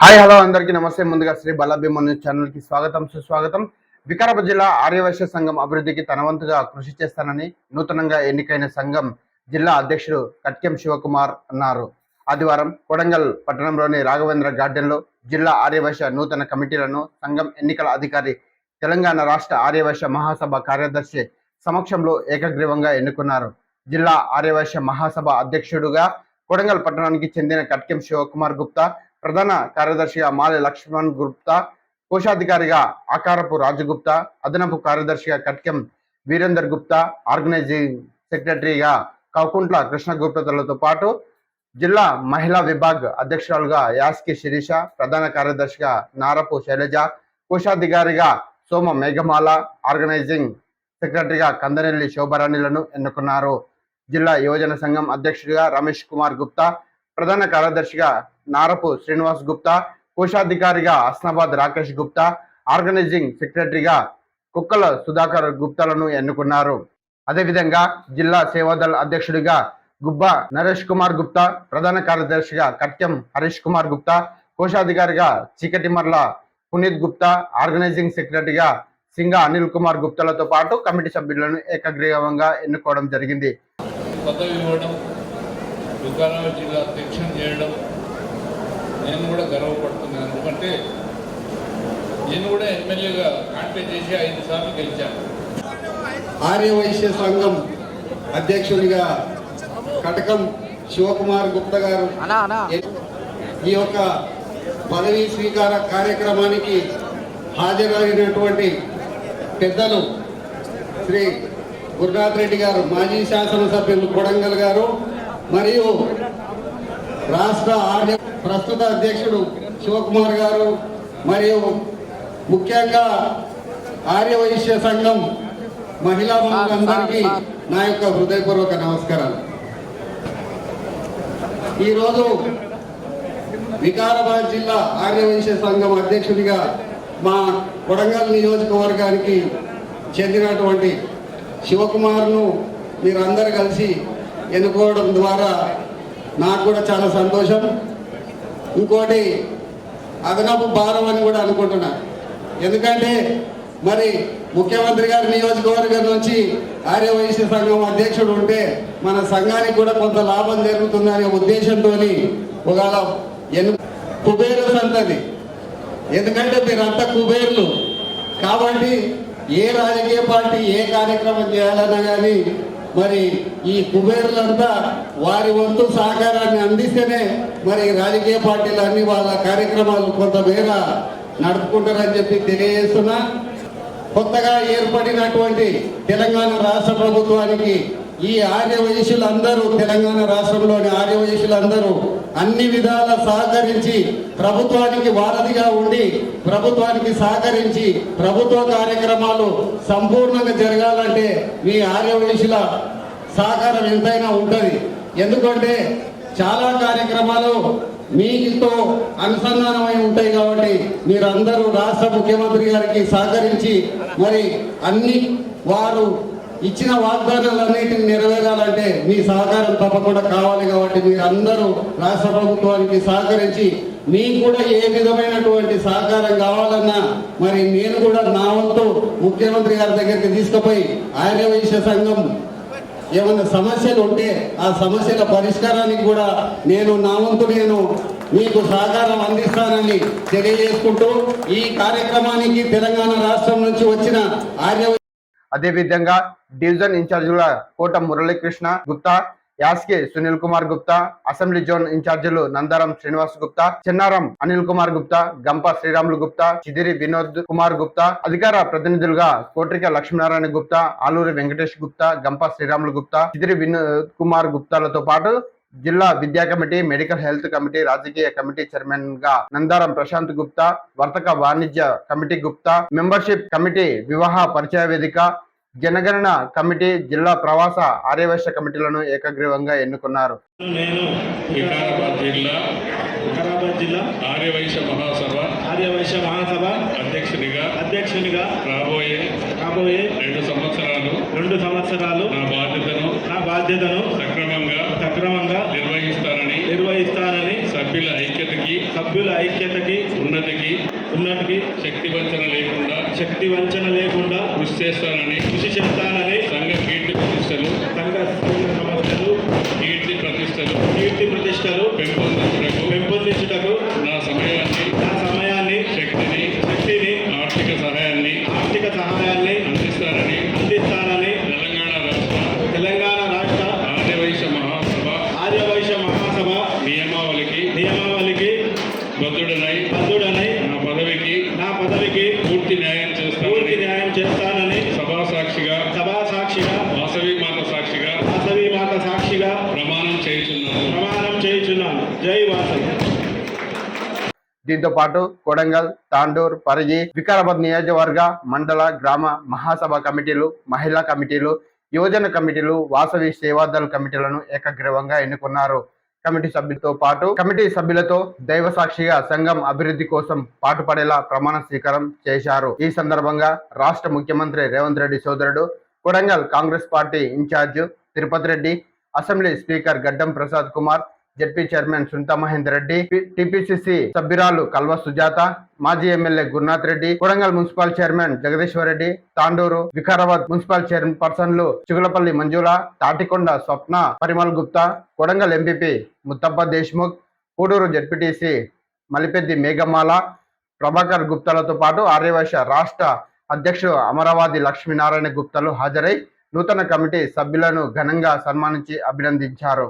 Hi hello అందరికీ నమస్తే. ముందుగా శ్రీ బల్లాభీమ న్యూస్ ఛానల్కి స్వాగతం సుస్వాగతం. వికారాబాద్ జిల్లా ఆర్యవైశ్య సంఘం అభివృద్ధికి తన వంతుగా కృషి చేస్తానని నూతనంగా ఎన్నికైన సంఘం జిల్లా అధ్యక్షుడు కట్కెం శివకుమార్ అన్నారు. ఆదివారం కొడంగల్ పట్టణంలోని రాఘవేంద్ర గార్డెన్లో జిల్లా ఆర్యవైశ్య నూతన కమిటీలను సంఘం ఎన్నికల అధికారి తెలంగాణ రాష్ట్ర ఆర్యవైశ్య మహాసభ కార్యదర్శి సమక్షంలో ఏకగ్రీవంగా ఎన్నుకున్నారు. జిల్లా ఆర్యవైశ్య మహాసభ అధ్యక్షుడుగా కొడంగల్ పట్టణానికి చెందిన కట్కెం శివకుమార్ గుప్తా ప్రధాన కార్యదర్శిగా మాలి లక్ష్మణ్ గుప్తా కోశాధికారిగా ఆకారపు రాజగుప్తా అదనపు కార్యదర్శిగా కట్కెం వీరేందర్ గుప్తా ఆర్గనైజింగ్ సెక్రటరీగా కౌకుంట్ల కృష్ణ గుప్తలతో పాటు జిల్లా మహిళా విభాగ్ అధ్యక్షురాలుగా యాస్కి శిరీష ప్రధాన కార్యదర్శిగా నారపు శైలజ కోశాధికారిగా సోమ మేఘమాల ఆర్గనైజింగ్ సెక్రటరీగా కందనెల్లి శోభరాణిలను ఎన్నుకున్నారు. జిల్లా యువజన సంఘం అధ్యక్షుడిగా రమేష్ కుమార్ గుప్తా ప్రధాన కార్యదర్శిగా నారపు శ్రీనివాస్ గుప్తా కోశాధికారిగా అస్నాబాద్ రాకేష్ గుప్తా ఆర్గనైజింగ్ సెక్రటరీగా కుక్కల సుధాకర్ గుప్తాలను ఎన్నుకున్నారు. అదేవిధంగా జిల్లా సేవాదళ అధ్యక్షుడిగా గుబ్బా నరేష్ కుమార్ గుప్తా ప్రధాన కార్యదర్శిగా కట్యం హరీష్ కుమార్ గుప్తా కోశాధికారిగా చీకటిమర్ల పునీత్ గుప్తా ఆర్గనైజింగ్ సెక్రటరీగా సింగ అనిల్ కుమార్ గుప్తాలతో పాటు కమిటీ సభ్యులను ఏకగ్రీవంగా ఎన్నుకోవడం జరిగింది. వికారాబాద్ జిల్లా అధ్యక్షం చేయడం నేను కూడా గర్వపడుతున్నాను. ఎందుకంటే నేను కూడా ఎమ్మెల్యేగా కాంటాక్ట్ చేసి ఐదు సార్లు గెలిచాను. ఆర్యవైశ్య సంఘం అధ్యక్షుడిగా కటకం శివకుమార్ గుప్తా గారు ఈ యొక్క పదవీ స్వీకార కార్యక్రమానికి హాజరైనటువంటి పెద్దలు శ్రీ గురునాథ్ రెడ్డి గారు మాజీ శాసనసభ్యులు కొడంగల్ గారు మరియు రాష్ట్ర ఆర్య ప్రస్తుత అధ్యక్షుడు శివకుమార్ గారు మరియు ముఖ్యంగా ఆర్యవైశ్య సంఘం మహిళా అందరికీ నా యొక్క హృదయపూర్వక నమస్కారాలు. ఈరోజు వికారాబాద్ జిల్లా ఆర్యవైశ్య సంఘం అధ్యక్షుడిగా మా కొడంగల్ నియోజకవర్గానికి చెందినటువంటి శివకుమార్ను మీరందరూ కలిసి ఎన్నుకోవడం ద్వారా నాకు కూడా చాలా సంతోషం. ఇంకోటి అదనపు భారం అని కూడా అనుకుంటున్నా. ఎందుకంటే మరి ముఖ్యమంత్రి గారి నియోజకవర్గం నుంచి ఆర్యవైశ్య సంఘం అధ్యక్షుడు ఉంటే మన సంఘానికి కూడా కొంత లాభం జరుగుతుందనే ఉద్దేశంతో ఒకవేళ ఎన్ను కుబేరు సంతది. ఎందుకంటే మీరంతా కుబేర్లు. కాబట్టి ఏ రాజకీయ పార్టీ ఏ కార్యక్రమం చేయాలన్నా కానీ మరి ఈ కుబేరులంతా వారి వంతు సహకారాన్ని అందిస్తేనే మరి రాజకీయ పార్టీలు అన్ని వాళ్ళ కార్యక్రమాలు కొంతమేర నడుపుకుంటారని చెప్పి తెలియజేస్తున్నా. కొత్తగా ఏర్పడినటువంటి తెలంగాణ రాష్ట్ర ప్రభుత్వానికి ఈ ఆర్య తెలంగాణ రాష్ట్రంలోని ఆర్య అన్ని విధాల సహకరించి ప్రభుత్వానికి వారధిగా ఉండి ప్రభుత్వానికి సహకరించి ప్రభుత్వ కార్యక్రమాలు సంపూర్ణంగా జరగాలంటే మీ ఆర్య సహకారం ఎంతైనా ఉంటుంది. ఎందుకంటే చాలా కార్యక్రమాలు మీతో అనుసంధానమై ఉంటాయి కాబట్టి మీరందరూ రాష్ట్ర ముఖ్యమంత్రి గారికి సహకరించి మరి అన్ని వారు ఇచ్చిన వాగ్దానాలన్నింటినీ నెరవేరాలంటే మీ సహకారం తప్పకుండా కావాలి కాబట్టి మీరందరూ రాష్ట్ర ప్రభుత్వానికి సహకరించి మీకు కూడా ఏ విధమైనటువంటి సహకారం కావాలన్నా మరి నేను కూడా నా వంతు ముఖ్యమంత్రి గారి దగ్గరికి తీసుకుపోయి ఆర్య వైశ్య సంఘం ఏమైనా సమస్యలు ఉంటే ఆ సమస్యల పరిష్కారానికి కూడా నేను నా వంతు నేను మీకు సహకారం అందిస్తానని తెలియజేసుకుంటూ ఈ కార్యక్రమానికి తెలంగాణ రాష్ట్రం నుంచి వచ్చిన ఆర్య అదేవిధంగా డివిజన్ ఇన్ఛార్జీల కోట మురళీకృష్ణ గుప్తా యాస్కే సునీల్ కుమార్ గుప్తా అసెంబ్లీ జోన్ ఇన్ఛార్జీలు నందారం శ్రీనివాస్ గుప్తా చిన్నారం అనిల్ కుమార్ గుప్తా గంప శ్రీరాములు గుప్తా చిదిరి వినోద్ కుమార్ గుప్తా అధికార ప్రతినిధులుగా కోట్రిక లక్ష్మీనారాయణ గుప్తా ఆలూరి వెంకటేష్ గుప్తా గంప శ్రీరాములు గుప్తా చిదిరి వినోద్ కుమార్ గుప్తాలతో పాటు జిల్లా విద్యా కమిటీ మెడికల్ హెల్త్ కమిటీ రాజకీయ కమిటీ చైర్మన్గా నందారం ప్రశాంత్ గుప్తా వర్తక వాణిజ్య కమిటీ గుప్తా మెంబర్షిప్ కమిటీ వివాహ పరిచయ వేదిక జనగణన కమిటీ జిల్లా ప్రవాస ఆర్యవైశ్య కమిటీలను ఏకగ్రీవంగా ఎన్నుకున్నారు. నేను వికారాబాద్ జిల్లా వికారాబాద్ జిల్లా ఆర్యవైశ్య మహాసభ ఆర్యవైశ్య మహాసభ అధ్యక్షునిగా అధ్యక్షునిగా రాబోయే కాబోయే రెండు సంవత్సరాలు రెండు సంవత్సరాలు నా బాధ్యతను నా బాధ్యతను సక్రమంగా సక్రమంగా నిర్వహిస్తానని నిర్వహిస్తానని సభ్యుల ఐక్యతకి సభ్యుల ఐక్యతకి ఉన్నతికి ఉన్నటికి శక్తి వంచన లేకుండా శక్తి వంచన లేకుండా కృషి చేస్తానని కృషి చేస్తానని సంఘ కీర్తి ప్రతిష్టలు సంఘ సమస్యలు కీర్తి ప్రతిష్టలు కీర్తి ప్రతిష్టలు దీంతో పాటు కొడంగల్ తాండూర్ పరిగి వికారాబాద్ నియోజకవర్గ మండల గ్రామ మహాసభ కమిటీలు మహిళా కమిటీలు యువజన కమిటీలు వాసవి సేవాదళ కమిటీలను ఏకగ్రీవంగా ఎన్నుకున్నారు. కమిటీ సభ్యులతో పాటు కమిటీ సభ్యులతో దైవ సాక్షిగా సంఘం అభివృద్ధి కోసం పాటుపడేలా ప్రమాణ స్వీకారం చేశారు. ఈ సందర్భంగా రాష్ట్ర ముఖ్యమంత్రి రేవంత్ రెడ్డి సోదరుడు Kodangal Congress party in-charge Tirupati Reddy assembly speaker Gaddam Prasad Kumar ZP chairman Sunitha Mahender Reddy TPCC సభ్యురాలు కల్వ సుజాత మాజీ MLA Gurunath Reddy Kodangal municipal chairman Jagadishwar Reddy Tandur Vikarabad municipal chairman పర్సన్లు Chigulapalli Manjula Tatikonda Swapna Parimal Gupta Kodangal MPP Muthappa Deshmukh Kuduru ZPTC Malipeddi Meghamala Prabhakar గుప్తాలతో పాటు ఆర్యవైశ్య రాష్ట్ర అధ్యక్షుడు అమరావతి లక్ష్మీనారాయణ గుప్తాలు హాజరై నూతన committee సభ్యులను ఘనంగా సన్మానించి అభినందించారు.